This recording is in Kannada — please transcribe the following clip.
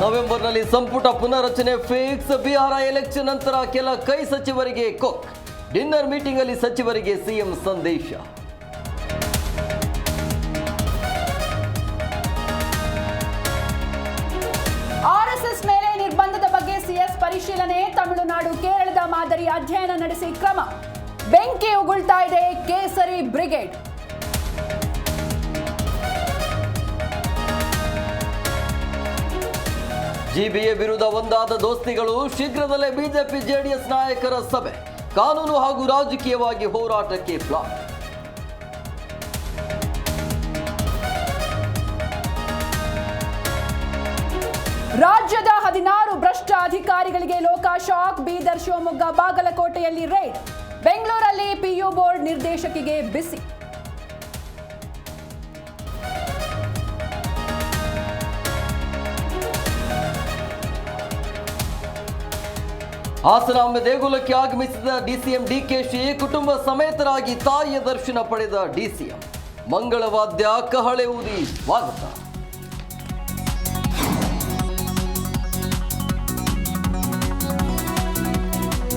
ನವೆಂಬರ್ನಲ್ಲಿ ಸಂಪುಟ ಪುನರಚನೆ ಫಿಕ್ಸ್. ಬಿಹಾರ ಎಲೆಕ್ಷನ್ ನಂತರ ಕೆಲ ಕೈ ಸಚಿವರಿಗೆ ಕೊಕ್. ಡಿನ್ನರ್ ಮೀಟಿಂಗ್ ಅಲ್ಲಿ ಸಚಿವರಿಗೆ ಸಿಎಂ ಸಂದೇಶ. ಆರ್ಎಸ್ಎಸ್ ಮೇಲೆ ನಿರ್ಬಂಧದ ಬಗ್ಗೆ ಸಿಎಸ್ ಪರಿಶೀಲನೆ. ತಮಿಳುನಾಡು ಕೇರಳದ ಮಾದರಿ ಅಧ್ಯಯನ ನಡೆಸಿ ಕ್ರಮ. ಬೆಂಕಿ ಉಗುಳ್ತಾ ಇದೆ ಕೇಸರಿ ಬ್ರಿಗೇಡ್. ಜಿಬಿಎ ವಿರುದ್ಧ ಒಂದಾದ ದೋಸ್ತಿಗಳು ಶೀಘ್ರದಲ್ಲೇ ಬಿಜೆಪಿ ಜೆಡಿಎಸ್ ನಾಯಕರ ಸಭೆ. ಕಾನೂನು ಹಾಗೂ ರಾಜಕೀಯವಾಗಿ ಹೋರಾಟಕ್ಕೆ ಪ್ಲಾನ್. ರಾಜ್ಯದ ಹದಿನಾರು ಭ್ರಷ್ಟ ಅಧಿಕಾರಿಗಳಿಗೆ ಲೋಕಾಶಾಕ್ ಬೀದರ್, ಶಿವಮೊಗ್ಗ, ಬಾಗಲಕೋಟೆಯಲ್ಲಿ ರೇಡ್ ಬೆಂಗಳೂರಲ್ಲಿ ಪಿಯು ಬೋರ್ಡ್ ನಿರ್ದೇಶಕಿಗೆ ಬಿಸಿ. ಹಾಸನ ಒಮ್ಮೆ ದೇಗುಲಕ್ಕೆ ಆಗಮಿಸಿದ ಡಿಸಿಎಂ ಡಿಕೆಶಿ ಕುಟುಂಬ ಸಮೇತರಾಗಿ ತಾಯಿಯ ದರ್ಶನ ಪಡೆದ ಡಿಸಿಎಂ. ಮಂಗಳವಾದ್ಯ ಕಹಳೆ ಊದಿ ಸ್ವಾಗತ.